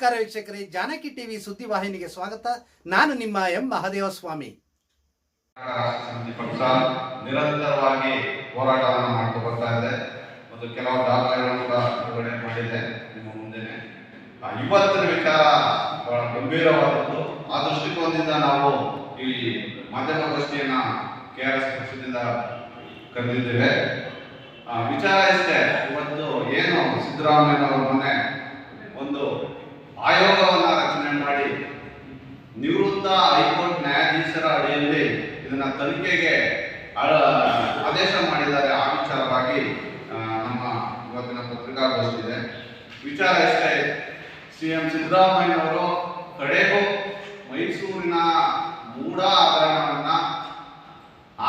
ನಮಸ್ಕಾರ ವೀಕ್ಷಕರೇ, ಜಾನಕಿ ಟಿವಿ ಸುದ್ದಿ ವಾಹಿನಿಗೆ ಸ್ವಾಗತ. ನಾನು ನಿಮ್ಮ ಎಂ ಮಹದೇವಸ್ವಾಮಿ. ಪಕ್ಷ ನಿರಂತರವಾಗಿ ಹೋರಾಟವನ್ನು ಮಾಡ್ತಾ ಬರ್ತಾ ಇದೆ. ಮತ್ತು ಕೆಲವು ದಾಖಲೆಗಳನ್ನು ಬಿಡುಗಡೆ ಮಾಡಿದೆ ನಿಮ್ಮ ಮುಂದೆನೆ. ಇವತ್ತಿನ ವಿಚಾರ ಬಹಳ ಗಂಭೀರವಾದದ್ದು. ಆ ದೃಷ್ಟಿಕೋನದಿಂದ ನಾವು ಈ ಮಾಧ್ಯಮಗೋಷ್ಠಿಯನ್ನ ಕೆ ಆರ್ ಎಸ್ ಪಕ್ಷದಿಂದ ಕರೆದಿದ್ದೇವೆ. ವಿಚಾರ ಇಷ್ಟೇ ಇವತ್ತು ಏನು ಸಿದ್ದರಾಮಯ್ಯನವರು ಮೊನ್ನೆ ಒಂದು ಆಯೋಗವನ್ನ ರಚನೆ ಮಾಡಿ ನಿವೃತ್ತ ಹೈಕೋರ್ಟ್ ನ್ಯಾಯಾಧೀಶರ ಅಡಿಯಲ್ಲಿ ಇದನ್ನ ತನಿಖೆಗೆ ಆದೇಶ ಮಾಡಿದ್ದಾರೆ. ಆ ವಿಚಾರವಾಗಿ ನಮ್ಮ ಇವತ್ತಿನ ಪತ್ರಿಕಾಗೋಷ್ಠಿದೆ. ವಿಚಾರ ಇಷ್ಟೇ. ಸಿ ಎಂ ಸಿದ್ದರಾಮಯ್ಯನವರು ಕಡೆಗೂ ಮೈಸೂರಿನ ಮೂಢ ಆಭರಣವನ್ನ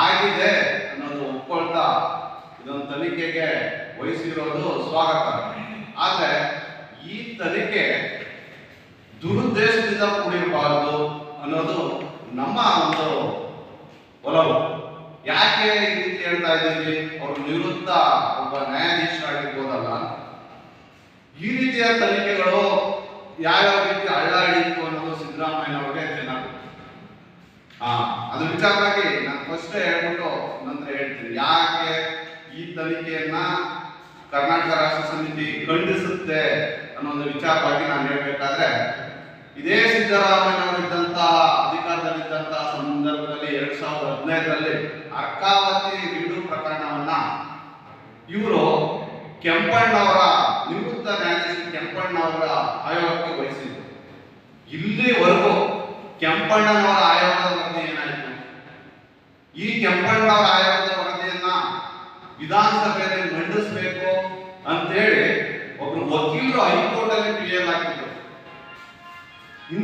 ಆಗಿದೆ ಅನ್ನೋದು ಒಪ್ಕೊಳ್ತಾ ಇದೊಂದು ತನಿಖೆಗೆ ವಹಿಸಿರೋದು ಸ್ವಾಗತ. ಆದರೆ ಈ ತನಿಖೆ ದುರುದ್ದೇಶದಿಂದ ಕೂಡಿರಬಾರದು ಅನ್ನೋದು ನಮ್ಮ ಒಂದು ಒಲವು. ಯಾಕೆ ಈ ರೀತಿ ಹೇಳ್ತಾ ಇದ್ದೀವಿ ಅವರು ನಿವೃತ್ತ ಒಬ್ಬ ನ್ಯಾಯಾಧೀಶ ನ್ಯಾಯಾಧೀಶರಾಗಿರ್ಬೋದಲ್ಲ. ಈ ರೀತಿಯ ತನಿಖೆಗಳು ಯಾವ್ಯಾವ ರೀತಿ ಅಳ್ಳಾಡಿತ್ತು ಅನ್ನೋದು ಸಿದ್ದರಾಮಯ್ಯನವ್ರಿಗೆ ಚೆನ್ನಾಗಿ ಹಾ ಅದ್ರ ವಿಚಾರವಾಗಿ ನಾನು ಫಸ್ಟ್ ಹೇಳ್ಬಿಟ್ಟು ನಂತರ ಹೇಳ್ತೀನಿ. ಯಾಕೆ ಈ ತನಿಖೆಯನ್ನ ಕರ್ನಾಟಕ ರಾಷ್ಟ್ರ ಸಮಿತಿ ಖಂಡಿಸುತ್ತೆ ಅನ್ನೋ ಒಂದು ವಿಚಾರವಾಗಿ ನಾನು ಹೇಳ್ಬೇಕಾದ್ರೆ ಇದೇ ಸಿದ್ದರಾಮಯ್ಯನವರಿದ್ದಂತಹ ಅಧಿಕಾರದಲ್ಲಿದ್ದಂಥ ಸಂದರ್ಭದಲ್ಲಿ ಎರಡ್ ಸಾವಿರದ ಹದಿನೈದರಲ್ಲಿ ಅರ್ಕಾವತಿ ರೀಡು ಪ್ರಕರಣವನ್ನ ಇವರು ಕೆಂಪಣ್ಣವರ, ನಿವೃತ್ತ ನ್ಯಾಯಾಧೀಶ ಕೆಂಪಣ್ಣವರ ಆಯೋಗಕ್ಕೆ ವಹಿಸಿದ್ರು. ಇಲ್ಲಿವರೆಗೂ ಕೆಂಪಣ್ಣನವರ ಆಯೋಗದ ವರದಿ ಏನಾಯಿತು? ಈ ಕೆಂಪಣ್ಣವರ ಆಯೋಗದ ವರದಿಯನ್ನ ವಿಧಾನಸಭೆಯಲ್ಲಿ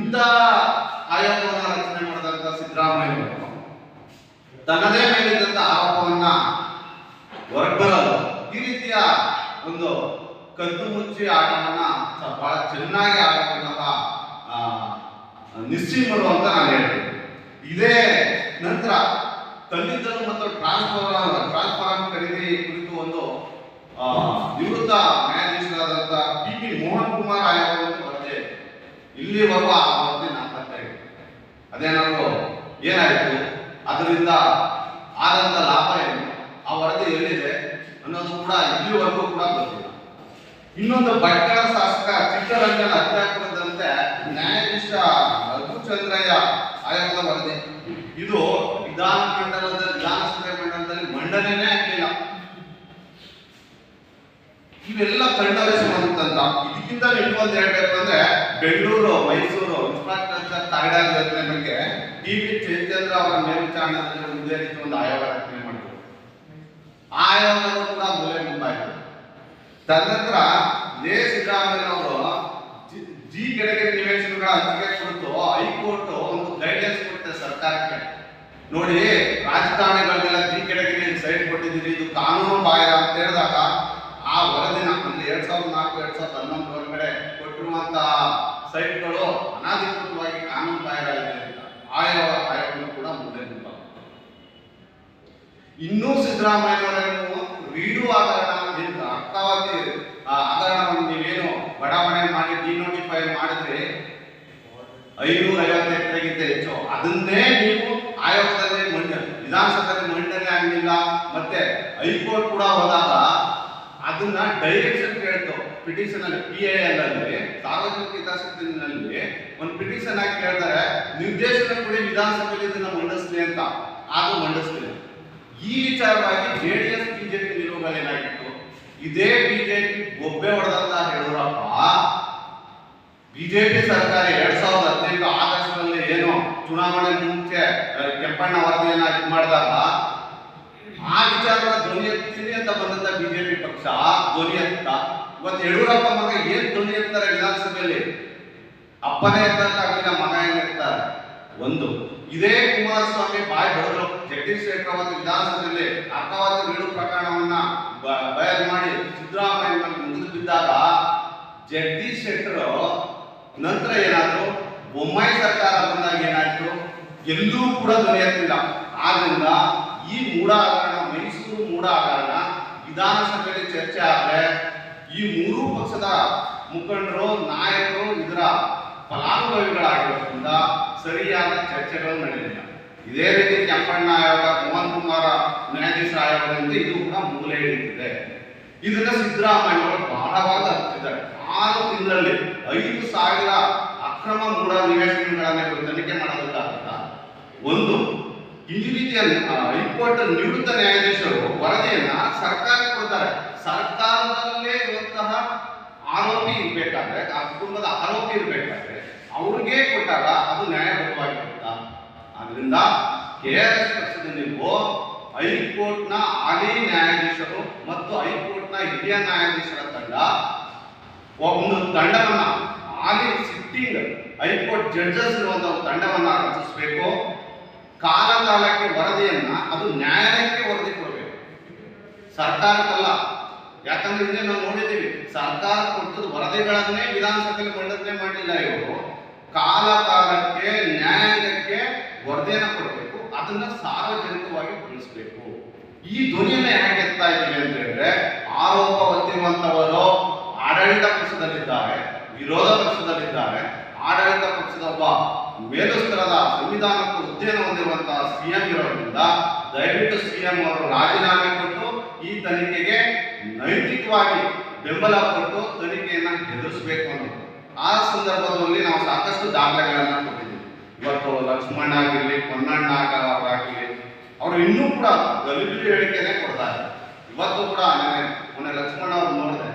ಇಂಥ ಆಯೋಗವನ್ನು ರಚನೆ ಮಾಡಿದಂತ ಸಿದ್ದರಾಮಯ್ಯ ತನ್ನದೇ ಮೇಲಿದ್ದಂತ ಆರೋಪವನ್ನ ಹೊರಬರಲು ಈ ರೀತಿಯ ಒಂದು ಕದ್ದು ಮುಚ್ಚಿ ಆಟವನ್ನ ಬಹಳ ಚೆನ್ನಾಗಿ ಆಡುವಂತಹ ಮಾಡುವ ಅಂತ ನಾನು ಹೇಳ್ತೀನಿ ಇದೇ ನಂತರ ಕಲ್ಲಿದ್ದಲು ಮತ್ತು ಟ್ರಾನ್ಸ್ಫಾರ್ ಟ್ರಾನ್ಸ್ಫಾರ್ಮ್ ಖರೀದಿ ಕುರಿತು ಒಂದು ನಿವೃತ್ತ ನ್ಯಾಯಾಧೀಶರಾದಂತಹ ಪಿ ಪಿ ಮೋಹನ್ ಕುಮಾರ್ ಆಯೋಗ. ಇಲ್ಲಿವರೆಗೂ ಆ ನಾಪತ್ತೆ ಇದೆ ಅದೇನಾದ್ರು ಏನಾಯಿತು? ಅದರಿಂದ ಆದಂತ ಲಾಭ ಏನು? ಆ ವರದಿ ಎಲ್ಲಿದೆ? ಅನ್ನೋದು ಕೂಡ ಇಲ್ಲಿವರೆಗೂ ಕೂಡ ಗೊತ್ತಿಲ್ಲ. ಇನ್ನೊಂದು ಭಟ್ಕಳ ಶಾಸಕ ಚಿಕ್ಕರಂಜನ ಹತ್ಯಾಕೃತದಂತೆ ನ್ಯಾಯಾಧೀಶ ರಘುಚಂದ್ರಯ್ಯ ಆಯೋಗದ ವರದಿ. ಇದು ವಿಧಾನ ಮಂಡಲದ ವಿಧಾನಸಭೆ ಮಂಡಲದಲ್ಲಿ ಮಂಡನೆನೇ ಆಗಲಿಲ್ಲ. ಇವೆಲ್ಲ ಕಣ್ಣವೇ ಸಂಬಂಧಿಸಿದಂತ ಇದಕ್ಕಿಂತ ಇನ್ನೊಂದು ಹೇಳ್ಬೇಕು ಅಂದ್ರೆ ಬೆಂಗಳೂರು, ಮೈಸೂರು ಇನ್ಫ್ರಾಸ್ಟ್ರಕ್ಚರ್ ಕಾರಿಡಾರ್ ಯೋಜನೆ ಬಗ್ಗೆ ಟಿ ವಿ ಚೈತನ್ಯ ಅವರ ಮೇಲ್ವಿಚಾರಣೆಯಲ್ಲಿ ಒಂದು ರೀತಿ ಒಂದು ಆಯೋಗ ರಚನೆ ಮಾಡಿದ್ರು. ಆಯೋಗ ಕೂಡ ಮೂಲೆ ಮುಂಬಾಯಿತು ತದನಂತರ ಜೆ ಸಿದ್ದರಾಮಯ್ಯನವರು ಜಿ- ಜಿ ಕೆಳಗಿನ ನಿವೇಶನಗಳ ಹಂಚಿಕೆ ಕುರಿತು ಹೈಕೋರ್ಟ್ ಒಂದು ಗೈಡ್ಲೈನ್ಸ್ ಕೊಡುತ್ತೆ ಸರ್ಕಾರಕ್ಕೆ. ನೋಡಿ, ರಾಜಕಾರಣಿಗಳಿಗೆಲ್ಲ ಜಿ ಕೆಳಗಿನ ಸೈಡ್ ಕೊಟ್ಟಿದ್ದೀರಿ, ಇದು ಕಾನೂನು ಬಾಹಿರ ಅಂತ ಹೇಳಿದಾಗ ಆ ವರದಿನ ಅಂದ್ರೆ ಎರಡ್ ಸಾವಿರದ ನಾಲ್ಕು ಎರಡ್ ಸಾವಿರದ ಹನ್ನೊಂದು ಒಳಗಡೆ ಕೊಟ್ಟಿರುವಂತ ಸೈಟ್ಗಳು ಅನಾಧಿಕೃತವಾಗಿ ಕಾನೂನು ಬಾಹಿರ ಇದೆ ಅಂತ ಆಯೋಗ ಆಯೋಗನು ಕೂಡ ಮುಂದೆ ಇನ್ನೂ ಇನ್ನೂ ಸಿದ್ದರಾಮಯ್ಯನವರನ್ನು ರೀಡು ಹಗರಣ ಅರ್ಥವಾಗಿ, ಆ ಹಗರಣವನ್ನು ನೀವೇನು ಬಡಾವಣೆ ಮಾಡಿ ಡಿನೋಟಿಫೈ ಮಾಡಿದ್ರೆ ಐನೂರ ಐವತ್ತು ಎಕರೆಗಿಂತ ಹೆಚ್ಚು. ಅದನ್ನೇ ನೀವು ಆಯೋಗದಲ್ಲಿ ಮಂಡನೆ ವಿಧಾನಸಭೆಯಲ್ಲಿ ಮಂಡನೆ ಆಗಲಿಲ್ಲ, ಮತ್ತೆ ಹೈಕೋರ್ಟ್ ಕೂಡ ಹೋದಾಗ ಅದನ್ನ ಡೈರೆಕ್ಷನ್ ಕೇಳ್ತು. ಪಿಟಿಷನ್ ಅಲ್ಲಿ ಪಿ ಎ ಎಲ್ ಅಲ್ಲಿ ಸಾರ್ವಜನಿಕ ಹಿತಾಸಕ್ತಿನಲ್ಲಿ ಒಂದು ಪಿಟಿಷನ್ ಆಗಿ ಕೇಳ್ತಾರೆ ನಿರ್ದೇಶನ ಕೊಡಿ ವಿಧಾನಸಭೆಯಲ್ಲಿ ಇದನ್ನ ಮಂಡಿಸ್ಲಿ ಅಂತ. ಆಗ ಮಂಡಿಸ್ಲಿಲ್ಲ. ಈ ವಿಚಾರವಾಗಿ ಜೆಡಿಎಸ್, ಬಿಜೆಪಿ ನಿಲುವುಗಳೇನಾಗಿತ್ತು ಇದೇ ಬಿಜೆಪಿ ಒಬ್ಬೆ ಹೊಡೆದಂತ ಹೇಳುವಪ್ಪ ಬಿಜೆಪಿ ಸರ್ಕಾರ ಎರಡ್ ಸಾವಿರದ ಹದಿನೆಂಟು ಆಗಸ್ಟ್ನಲ್ಲಿ ಏನು ಚುನಾವಣೆ ಮುಂಚೆ ಕೆಂಪಣ್ಣ ವರದಿಯನ್ನ ಇದು ಮಾಡಿದಾಗ ಆ ವಿಚಾರನ ಧ್ವನಿ ಎತ್ತೀನಿ ಅಂತ ಬಂದಂತ ಬಿಜೆಪಿ ಪಕ್ಷ ಧ್ವನಿ ಎತ್ತ. ಇವತ್ತು ಯಡಿಯೂರಪ್ಪ ಮಗ ಏನ್ ಧ್ವನಿ ಎತ್ತಾರೆ ವಿಧಾನಸಭೆಯಲ್ಲಿ? ಅಪ್ಪನೇ ಎತ್ತಕ್ಕಾಗಲಿಲ್ಲ ಮಗ ಏನ್ ಒಂದು. ಇದೇ ಕುಮಾರಸ್ವಾಮಿ ಬಾಯಿ ಬಡದ್ರು ಜಗದೀಶ್ ಶೇಖರಾವತ್ ವಿಧಾನಸಭೆಯಲ್ಲಿ ಅರ್ಥವಾದ ಬೀಳು ಪ್ರಕರಣವನ್ನ ಬಯಲು ಮಾಡಿ ಸಿದ್ದರಾಮಯ್ಯ ಮುಂದೆ ಬಿದ್ದಾಗ ಜಗದೀಶ್ ಶೆಟ್ಟರ್ ನಂತರ ಏನಾದ್ರು ಬೊಮ್ಮಾಯಿ ಸರ್ಕಾರ ಬಂದಾಗ ಏನಾಯ್ತು? ಎಲ್ಲೂ ಕೂಡ ದೊರೆಯುತ್ತಿಲ್ಲ ಆದ್ರಿಂದ ಈ ಮೂಡಾಕರಣ ಮೈಸೂರು ಮೂಢ ಹಗರಣ ವಿಧಾನಸಭೆಯಲ್ಲಿ ಚರ್ಚೆ ಆದರೆ ಈ ಮೂರು ಪಕ್ಷದ ಮುಖಂಡರು, ನಾಯಕರು ಇದರ ಫಲಾನುಭವಿಗಳಾಗಿರೋದ್ರಿಂದ ಸರಿಯಾದ ಚರ್ಚೆಗಳು ನಡೆಯಲಿಲ್ಲ ಇದೇ ರೀತಿ ಕೆಂಪಣ್ಣ ಆಯೋಗ, ಮೋಹನ್ ಕುಮಾರ ನ್ಯಾಯಾಧೀಶ ಆಯೋಗದಿಂದ ಇದು ಕೂಡ ಮೂಲೆ ಹಿಡಿತಿದೆ ಇದನ್ನ ಸಿದ್ದರಾಮಯ್ಯ ಅವರು ಬಹಳವಾಗಿ ಹತ್ತಿದ್ದಾರೆ. ಆರು ತಿಂಗಳಲ್ಲಿ ಐದು ಸಾವಿರ ಅಕ್ರಮ ಮೂಢ ನಿವೇಶನಗಳನ್ನು ತನಿಖೆ ಮಾಡೋದಕ್ಕಾಗಲ್ಲ ಒಂದು ಈ ರೀತಿಯ ಹೈಕೋರ್ಟ್ ನಿವೃತ್ತ ನ್ಯಾಯಾಧೀಶರು ವರದಿಯನ್ನ ಸರ್ಕಾರ ಕೊಡ್ತಾರೆ. ಸರ್ಕಾರದಲ್ಲೇ ಇರುವಂತಹ ಆರೋಪಿ ಇರ್ಬೇಕಾದ್ರೆ, ಆ ಕುಟುಂಬದ ಆರೋಪಿ ಇರ್ಬೇಕಾದ್ರೆ, ಅವ್ರಿಗೆ ಕೊಟ್ಟಾಗ ಅದು ನ್ಯಾಯಬದ್ಧವಾಗಿರುತ್ತಾ. ಆದ್ರಿಂದ ಕೆ ಆರ್ ಎಸ್ ಪಕ್ಷದ ನೀವು ಹೈಕೋರ್ಟ್ನ ಹಾಲಿ ನ್ಯಾಯಾಧೀಶರು ಮತ್ತು ಹೈಕೋರ್ಟ್ನ ಹಿರಿಯ ನ್ಯಾಯಾಧೀಶರ ತಂಡ ಒಂದು ತಂಡವನ್ನ ಹಾಲಿ ಸಿಟ್ಟಿಂಗ್ ಹೈಕೋರ್ಟ್ ಜಡ್ಜಸ್ ಇರುವಂತಹ ತಂಡವನ್ನ ರಚಿಸಬೇಕು. ಕಾಲ ಕಾಲಕ್ಕೆ ವರದಿಯನ್ನ ಅದು ನ್ಯಾಯಾಲಯಕ್ಕೆ ವರದಿ ಕೊಡಬೇಕು. ಸರ್ಕಾರಕ್ಕಲ್ಲ. ಯಾಕಂದ್ರೆ ಹಿಂದೆ ನಾವು ನೋಡಿದ್ದೀವಿ, ಸರ್ಕಾರ ಕೊಟ್ಟದ ವರದಿಗಳನ್ನೇ ವಿಧಾನಸಭೆಯಲ್ಲಿ ಮಂಡನೆ ಮಾಡಲಿಲ್ಲ ಇವರು. ಕಾಲ ಕಾಲಕ್ಕೆ ನ್ಯಾಯಾಲಯಕ್ಕೆ ವರದಿಯನ್ನು ಕೊಡಬೇಕು, ಅದನ್ನ ಸಾರ್ವಜನಿಕವಾಗಿ ತಿಳಿಸ್ಬೇಕು ಈ ಧ್ವನಿಯನ್ನ ಯಾಕೆ ಎತ್ತಾ ಇದ್ದೀವಿ ಅಂತ ಹೇಳಿದ್ರೆ, ಆರೋಪ ಹೊತ್ತಿರುವಂತವರು ಆಡಳಿತ ಪಕ್ಷದಲ್ಲಿದ್ದಾರೆ, ವಿರೋಧ ಪಕ್ಷದಲ್ಲಿದ್ದಾರೆ. ಆಡಳಿತ ಪಕ್ಷದ ಒಬ್ಬ ಮೇಲುಸ್ತರದ ಸಂವಿಧಾನಕ್ಕೆ ಹುದ್ದೆಯನ್ನು ಹೊಂದಿರುವಂತಹ ಸಿಎಂ ಇರೋದ್ರಿಂದ ದಯವಿಟ್ಟು ಸಿಎಂ ಅವರು ರಾಜೀನಾಮೆ ಕೊಟ್ಟು ಈ ತನಿಖೆಗೆ ನೈತಿಕವಾಗಿ ಬೆಂಬಲ ಕೊಟ್ಟು ತನಿಖೆಯನ್ನು ಎದುರಿಸಬೇಕು ಅನ್ನೋದು. ಆ ಸಂದರ್ಭದಲ್ಲಿ ನಾವು ಸಾಕಷ್ಟು ದಾಖಲೆಗಳನ್ನು ಕೊಟ್ಟಿದ್ದೀವಿ. ಇವತ್ತು ಲಕ್ಷ್ಮಣ ಆಗಿರಲಿ, ಪೊನ್ನಣ್ಣ ಅವರು ಇನ್ನೂ ಕೂಡ ಗಲಿಬಿಲಿ ಹೇಳಿಕೆನೆ ಕೊಡ್ತಾರೆ ಇವತ್ತು ಕೂಡ ನಾನು ಮೊನ್ನೆ ಲಕ್ಷ್ಮಣ ಅವ್ರು ನೋಡಿದೆ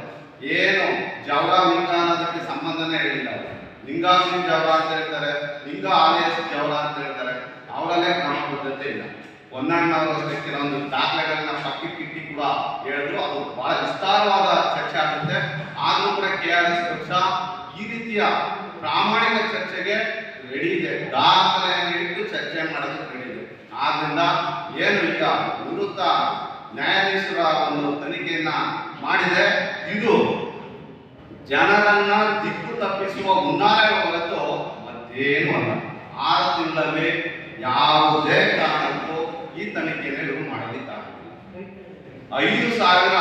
ಏನು ಜವರ ವಿಜ್ಞಾನದಕ್ಕೆ ಸಂಬಂಧನೇ ಹೇಳಿಲ್ಲ ಅವರು. ಲಿಂಗಾಂಗಿ ಜವಳ ಅಂತ ಹೇಳ್ತಾರೆ, ಲಿಂಗ ಆಲಯ ಜವಳ ಅಂತ ಹೇಳ್ತಾರೆ. ಅವರಲ್ಲೇ ಪದ್ಧತಿ ಇಲ್ಲ. ಹೊನ್ನಣ್ಣ ಅವರು ಅಷ್ಟೇ ಕೆಲವೊಂದು ದಾಖಲೆಗಳನ್ನ ಪಕ್ಕಕ್ಕೆ ಕೂಡ ಹೇಳಿದ್ರು. ಅದು ಬಹಳ ವಿಸ್ತಾರವಾದ ಚರ್ಚೆ ಆಗುತ್ತೆ. ಆದ್ರೂ ಕೂಡ ಕೆ ಆರ್ ಎಸ್ ಪಕ್ಷ ಈ ರೀತಿಯ ಪ್ರಾಮಾಣಿಕ ಚರ್ಚೆಗೆ ರೆಡಿ ಇದೆ. ದಾಖಲೆಯನ್ನು ಇಟ್ಟು ಚರ್ಚೆ ಮಾಡೋದಕ್ಕೆ ರೆಡಿ ಇದೆ. ಆದ್ರಿಂದ ಏನು ಈಗ ನಿವೃತ್ತ ನ್ಯಾಯಾಧೀಶರ ಒಂದು ತನಿಖೆಯನ್ನ ಮಾಡಿದೆ. ಇದು ಜನರನ್ನ ದಿಕ್ಕು ತಪ್ಪಿಸುವ ಮುನ್ನಾಯ ಹೊರತು ಮತ್ತೇನು ಅಲ್ಲ. ತಿಂಗಳಲ್ಲಿ ಯಾವುದೇ ಕಾರಣಕ್ಕೂ ಈ ತನಿಖೆಯನ್ನು ಇವರು ಮಾಡಲಿಕ್ಕಾಗುತ್ತಿಲ್ಲ ಐದು ಸಾವಿರ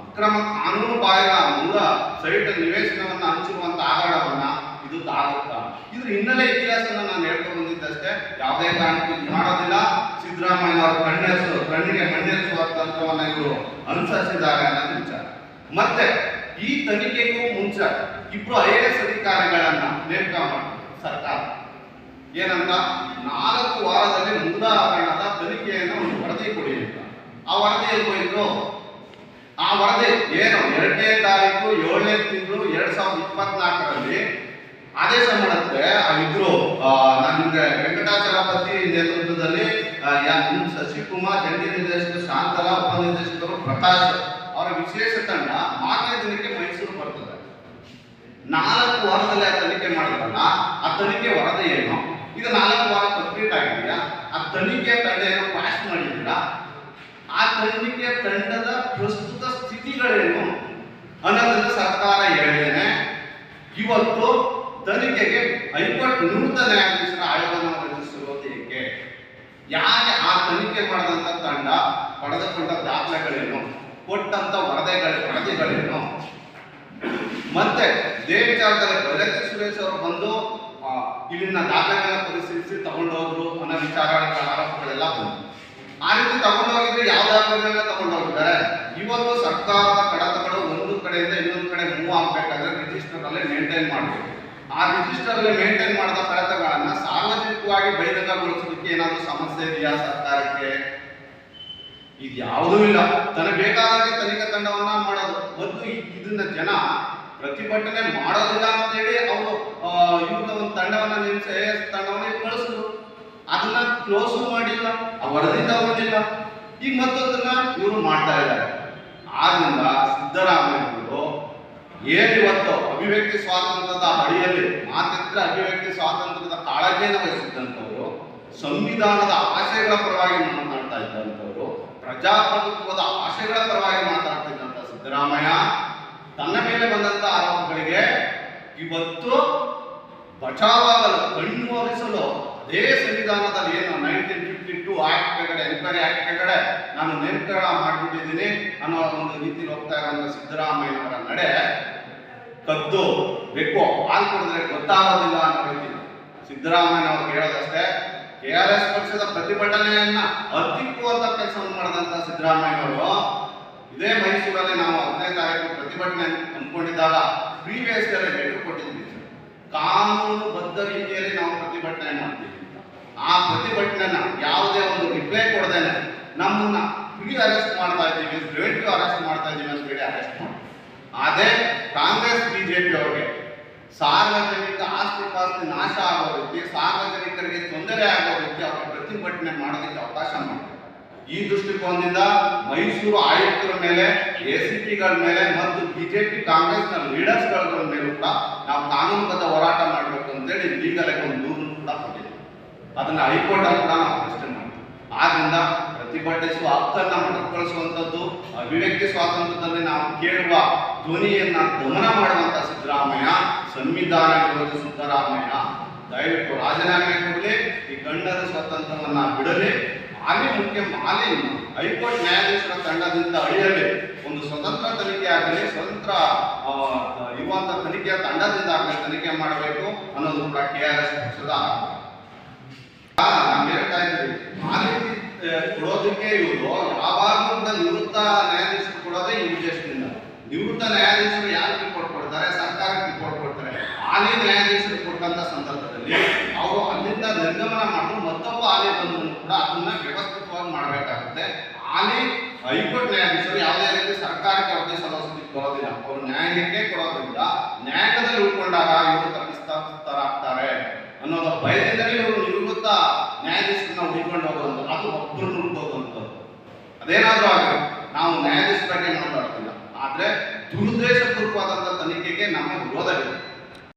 ಅಕ್ರಮ ಕಾನೂನು ಬಾಹಿರ ಮೂಲ ಸೈಟ್ ನಿವೇಶನವನ್ನ ಹಂಚಿರುವಂತ ಆಧಾರವನ್ನ ಇದು ತಾಗುತ್ತಾ ಇದ್ರ ಹಿನ್ನೆಲೆ ಇತಿಹಾಸನ ನಾನು ಹೇಳ್ಕೊಂಡು ಬಂದಿದ್ದಷ್ಟೇ, ಯಾವುದೇ ಕಾರಣಕ್ಕೂ ಇದು ಮಾಡೋದಿಲ್ಲ. ಸಿದ್ದರಾಮಯ್ಯ ಅವರ ಕಣ್ಣೆರಸು ಕಣ್ಣಿಗೆ ಕಣ್ಣೆಸುವ ತಂತ್ರವನ್ನ ಇವರು ಅನುಸರಿಸಿದ್ದಾರೆ ಅನ್ನೋದು ವಿಚಾರ. ಮತ್ತೆ ಈ ತನಿಖೆಗೂ ಮುಂಚೆ ಇಬ್ರು ಐ ಎ ಎಸ್ ಅಧಿಕಾರಿಗಳನ್ನ ನೇಮಕ ಮಾಡಿ ಸರ್ಕಾರ. ಏನಂತ? ನಾಲ್ಕು ವಾರದಲ್ಲಿ ಮೂಲಾಹರಣದ ತನಿಖೆಯನ್ನು ಒಂದು ವರದಿ ಕೊಡಿ ಅಂತ. ಆ ವರದಿ ಎಲ್ಲಿ ಆ ವರದಿ ಏನು? ಎರಡನೇ ತಾರೀಕು, ಏಳನೇ ತಿಂಗಳು ಎರಡ್ ಸಾವಿರದ ಇಪ್ಪತ್ನಾಲ್ಕರಲ್ಲಿ ಆದೇಶ ಮಾಡುತ್ತೆ ಆ ಇಬ್ರು ನನ್ಗೆ ನಾನು ನಿಮ್ಗೆ ವೆಂಕಟಾಚಲಪತಿ ನೇತೃತ್ವದಲ್ಲಿ ಶಿವಕುಮಾರ್ ಜಂಟಿ ನಿರ್ದೇಶಕರು ಶಾಂತಲಾ ಉಪನಿರ್ದೇಶಕರು ಪ್ರಕಾಶ್ ಅವರ ವಿಶೇಷ ತಂಡ ಮಾರನೇ ದಿನಕ್ಕೆ ಮೈಸೂರು ಬರ್ತದೆ ನಾಲ್ಕು ವಾರದಲ್ಲಿ ಆ ತನಿಖೆ ಮಾಡಿದ್ರಲ್ಲ ಆ ತನಿಖೆ ವರದಿ ಏನು? ಇದು ನಾಲ್ಕು ವಾರ ಕಂಪ್ಲೀಟ್ ಆಗಿದೆಯಾ? ಆ ತನಿಖೆ ತಂಡ ಏನೋ ಪಾಸ್ ಮಾಡಿದ್ದೀರಾ? ಆ ತನಿಖೆ ತಂಡದ ಪ್ರಸ್ತುತ ಸ್ಥಿತಿಗಳೇನು? ಅನ್ನೋದನ್ನ ಸರ್ಕಾರ ಹೇಳಿದ್ದೇನೆ ಇವತ್ತು ತನಿಖೆಗೆ ಹೈಕೋರ್ಟ್ ನಿವೃತ್ತ ನ್ಯಾಯಾಧೀಶರ ಆಯೋಗವನ್ನು ರಚಿಸಿರುವುದು ಏಕೆ? ಯಾಕೆ ಆ ತನಿಖೆ ಮಾಡಿದಂತ ತಂಡ, ಪಡೆದುಕೊಂಡ ದಾಖಲೆಗಳೇನು? ಕೊಟ್ಟಂತ ವರದಿಗಳ ವರದಿಗಳೇನು? ಮತ್ತೆ ಇದೇ ವಿಚಾರದಲ್ಲಿ ಬೈರತಿ ಸುರೇಶ್ ಅವರು ಬಂದು ಇಲ್ಲಿನ ದಾಖಲೆಗಳನ್ನ ಪರಿಶೀಲಿಸಿ ತಗೊಂಡೋದ್ರು ಅನ್ನೋ ವಿಚಾರಗಳ ಆರೋಪಗಳೆಲ್ಲ ಬಂತು ಆ ರೀತಿ ತಗೊಂಡೋಗಿದ್ರೆ ಯಾವ ದಾಖಲೆಗಳನ್ನ ತಗೊಂಡೋಗಿದ್ದಾರೆ ಇವತ್ತು ಸರ್ಕಾರದ ಕಡತಗಳು ಒಂದು ಕಡೆಯಿಂದ ಇನ್ನೊಂದು ಕಡೆ ಮೂವ್ ಆಗ್ಬೇಕಾದ್ರೆ ರಿಜಿಸ್ಟರ್ ಅಲ್ಲಿ ಮೇಂಟೈನ್ ಮಾಡಬೇಕು. ಆ ರಿಜಿಸ್ಟರ್ ಅಲ್ಲಿ ಮೇಂಟೈನ್ ಮಾಡಿದ ಕಡತಗಳನ್ನ ಸಾರ್ವಜನಿಕವಾಗಿ ಬಹಿರಂಗಗೊಳಿಸೋದಕ್ಕೆ ಏನಾದರೂ ಸಮಸ್ಯೆ ಇದೆಯಾ ಸರ್ಕಾರಕ್ಕೆ? ಇದು ಯಾವುದೂ ಇಲ್ಲ. ತನಗೆ ಬೇಕಾದಾಗ ತನಿಖಾ ತಂಡವನ್ನ ಮಾಡೋದು. ಮತ್ತು ಇದನ್ನ ಜನ ಪ್ರತಿಭಟನೆ ಮಾಡೋದಿಲ್ಲ ಅಂತ ಹೇಳಿ ಅವರು ಇವ್ರನ್ನ ಒಂದು ತಂಡವನ್ನ ನಿಲ್ಸಿ ತಂಡವನ್ನ ಕಳಿಸಿದ್ರು. ಅದನ್ನ ಕ್ಲೋಸ್ ಮಾಡಿಲ್ಲ, ಆ ವರದಿ ತಗೊಂಡಿಲ್ಲ ಈಗ ಮತ್ತೊಂದನ್ನ ಇವರು ಮಾಡ್ತಾ ಇದ್ದಾರೆ. ಆದ್ರಿಂದ ಸಿದ್ದರಾಮಯ್ಯವರು ಏನು ಇವತ್ತು ಅಭಿವ್ಯಕ್ತಿ ಸ್ವಾತಂತ್ರ್ಯದ ಅಡಿಯಲ್ಲಿ ಮಾತಿದ್ರೆ ಅಭಿವ್ಯಕ್ತಿ ಸ್ವಾತಂತ್ರ್ಯದ ಕಾಳಜಿಯನ್ನು ವಹಿಸಿದ್ದಂಥವ್ರು, ಸಂವಿಧಾನದ ಆಶಯಗಳ ಪರವಾಗಿ ಮಾತನಾಡ್ತಾ ಇದ್ದಂಥವ್ರು, ಪ್ರಜಾಪ್ರಭುತ್ವದ ಆಶಯಗಳ ಪರವಾಗಿ ಮಾತಾಡ್ತಿದ್ದಂಥ ಸಿದ್ದರಾಮಯ್ಯ ತನ್ನ ಮೇಲೆ ಬಂದಂತ ಆರೋಪಗಳಿಗೆ ಇವತ್ತು ಬಚಾವಾಗಲು, ಕಣ್ಣು ಅದೇ ಸಂವಿಧಾನದಲ್ಲಿ ಏನು ನೈನ್ಟೀನ್ ಫಿಫ್ಟಿ ಟು ಆಕ್ಟ್ ಕೆಳಗಡೆ ಎನ್ಕ್ವೈರಿ ಆಕ್ಟ್ ಕೆಳಗಡೆ ನಾನು ನಿರ್ಧಾರ ಮಾಡಿಬಿಟ್ಟಿದ್ದೀನಿ ಅನ್ನೋ ಒಂದು ರೀತಿಯಲ್ಲಿ ಹೋಗ್ತಾ ಇರುವಂತ ಸಿದ್ದರಾಮಯ್ಯನವರ ನಡೆ ಕದ್ದು, ಬೆಕ್ಕು, ಹಾಲು ಕುಡಿದ್ರೆ ಗೊತ್ತಾಗೋದಿಲ್ಲ ಅನ್ನೋ ರೀತಿ. ಸಿದ್ದರಾಮಯ್ಯನವರು ಹೇಳೋದಷ್ಟೇ ಕೆ ಆರ್ ಎಸ್ ಪಕ್ಷದ ಪ್ರತಿಭಟನೆಯನ್ನ ಹತ್ತಿಕ್ಕುವಂತ ಕೆಲಸವನ್ನು ಮಾಡಿದಂತ ಸಿದ್ದರಾಮಯ್ಯನವರು ಇದೇ ಮೈಸೂರಲ್ಲಿ ನಾವು ತಾರೀಕು ಪ್ರತಿಭಟನೆ ಅಂದ್ಕೊಂಡಿದ್ದಾಗ ಪ್ರೀವಿಯಸ್ ಇಯರ್ ಲೆಟರ್ ಕೊಟ್ಟಿದ್ವಿ ಕಾನೂನುಬದ್ಧ ರೀತಿಯಲ್ಲಿ ನಾವು ಪ್ರತಿಭಟನೆ ಮಾಡ್ತೀವಿ. ಆ ಪ್ರತಿಭಟನೆನ ಯಾವುದೇ ಒಂದು ರಿಪ್ಲೈ ಕೊಡದೇನೆ ನಮ್ಮನ್ನ ಪ್ರೀ ಅರೆಸ್ಟ್ ಮಾಡ್ತಾ ಇದ್ದೀವಿ ಪ್ರಿವೆಂಟಿವ್ ಅರೆಸ್ಟ್ ಮಾಡ್ತಾ ಇದ್ದೀವಿ ಅಂತ ಹೇಳಿ ಅರೆಸ್ಟ್ ಮಾಡಿ ಅದೇ ಕಾಂಗ್ರೆಸ್ ಬಿಜೆಪಿ ಅವರಿಗೆ ಸಾರ್ವಜನಿಕ ಆಸ್ತಿ ಪಾಸ್ತಿ ನಾಶ ಆಗೋ ರೀತಿ, ಸಾರ್ವಜನಿಕರಿಗೆ ತೊಂದರೆ ಆಗೋ ರೀತಿ ಅವರ ಪ್ರತಿಭಟನೆ ಮಾಡೋದಕ್ಕೆ ಅವಕಾಶ ಮಾಡ್ತಾರೆ. ಈ ದೃಷ್ಟಿಕೋನದಿಂದ ಮೈಸೂರು ಆಯುಕ್ತರ ಮೇಲೆ ಎಸಿಪಿಗಳ ಮೇಲೆ ಮತ್ತು ಬಿಜೆಪಿ ಕಾಂಗ್ರೆಸ್ನ ಲೀಡರ್ಸ್ಗಳ ಮೇಲೂ ಕೂಡ ನಾವು ಕಾನೂನುಬದ್ಧ ಹೋರಾಟ ಮಾಡಬೇಕು ಅಂತೇಳಿ ಲೀಗಲ್ ಒಂದು ದೂರನ್ನು ಕೂಡ ಕೊಟ್ಟಿದ್ದೀವಿ ಅದನ್ನ ಹೈಕೋರ್ಟ್ ಅಲ್ಲಿ ಕೂಡ ನಾವು ಪ್ರಶ್ನೆ ಮಾಡ್ತೀವಿ. ಆದ್ರಿಂದ ಪ್ರತಿಭಟಿಸುವ ಹಕ್ಕನ್ನು ಮೊಟಕುಗೊಳಿಸುವಂಥದ್ದು ಅಭಿವ್ಯಕ್ತಿ ಸ್ವಾತಂತ್ರ್ಯದಲ್ಲಿ ನಾವು ಕೇಳುವ ಧ್ವನಿಯನ್ನ ದಮನ ಮಾಡುವಂಥ ಸಿದ್ದರಾಮಯ್ಯ, ಸಂವಿಧಾನ ವಿರೋಧಿ ಸಿದ್ದರಾಮಯ್ಯ, ದಯವಿಟ್ಟು ರಾಜೀನಾಮೆ ಕೊಡಲಿ, ಈ ಗಂಡನ ಸ್ವಾತಂತ್ರ್ಯವನ್ನ ಬಿಡಲಿ ಹಾಲಿ ಮುಖ್ಯ ಹಾಲಿ ಹೈಕೋರ್ಟ್ ನ್ಯಾಯಾಧೀಶರ ತಂಡದಿಂದ ಅಳಿಯಲಿ ಒಂದು ಸ್ವತಂತ್ರ ತನಿಖೆ ಆಗಲಿ, ಸ್ವತಂತ್ರ ಇರುವಂತ ತನಿಖೆಯ ತಂಡದಿಂದ ಆಗಲಿ ತನಿಖೆ ಮಾಡಬೇಕು ಅನ್ನೋದು ಕೂಡ ಕೆ ಆರ್ ಎಸ್ ಪಕ್ಷದ ಕೊಡೋದಕ್ಕೆ ಇವರು ಯಾವಾಗಲೂ ನಿವೃತ್ತ ನ್ಯಾಯಾಧೀಶರು ಕೊಡೋದೇ ಉದ್ದೇಶದಿಂದ ನಿವೃತ್ತ ನ್ಯಾಯಾಧೀಶರು ಯಾರು ರಿಪೋರ್ಟ್ ಕೊಡ್ತಾರೆ? ಸರ್ಕಾರಕ್ಕೆ ರಿಪೋರ್ಟ್ ಕೊಡ್ತಾರೆ. ಹಾಲಿ ನ್ಯಾಯಾಧೀಶರು ಕೊಟ್ಟಂತ ಸಂದರ್ಭದಲ್ಲಿ ಅವರು ಅಲ್ಲಿಂದ ನಿರ್ಗಮನ ಮಾಡಿದ್ರು ಮತ್ತೊಬ್ಬ ಹಾಲಿ ಬಂದ್ರು ಕೂಡ ಅದನ್ನ ವ್ಯವಸ್ಥಿತವಾಗಿ ಮಾಡಬೇಕಾಗುತ್ತೆ. ಅಲ್ಲಿ ಹೈಕೋರ್ಟ್ ನ್ಯಾಯಾಧೀಶರು ಯಾವುದೇ ರೀತಿ ಸರ್ಕಾರಕ್ಕೆ ಯಾವುದೇ ಸಲ್ಲಿಸೋದಕ್ಕೆ ಕೊಡೋದಿಲ್ಲ ಅವರು ನ್ಯಾಯಾಲಯಕ್ಕೆ ಕೊಡೋದ್ರಿಂದ ನ್ಯಾಯಾಂಗದಲ್ಲಿ ಉಳ್ಕೊಂಡಾಗ ಇವರು ತಪ್ಪಿಸ್ತಾರಾಗ್ತಾರೆ ಅನ್ನೋದು ಭಯದಿಂದಲೇ ಇವರು ನಿವೃತ್ತ ನ್ಯಾಯಾಧೀಶರನ್ನ ಹುಡುಕೊಂಡು ಹೋಗೋದು ಅದು ಒಬ್ಬರು ನುಡ್ಕೋದಂಥದ್ದು ಅದೇನಾದ್ರೂ ಆಗಲಿ, ನಾವು ನ್ಯಾಯಾಧೀಶ ಬಗ್ಗೆ ಮಾತಾಡ್ತಿಲ್ಲ. ಆದ್ರೆ ದುರುದ್ದೇಶ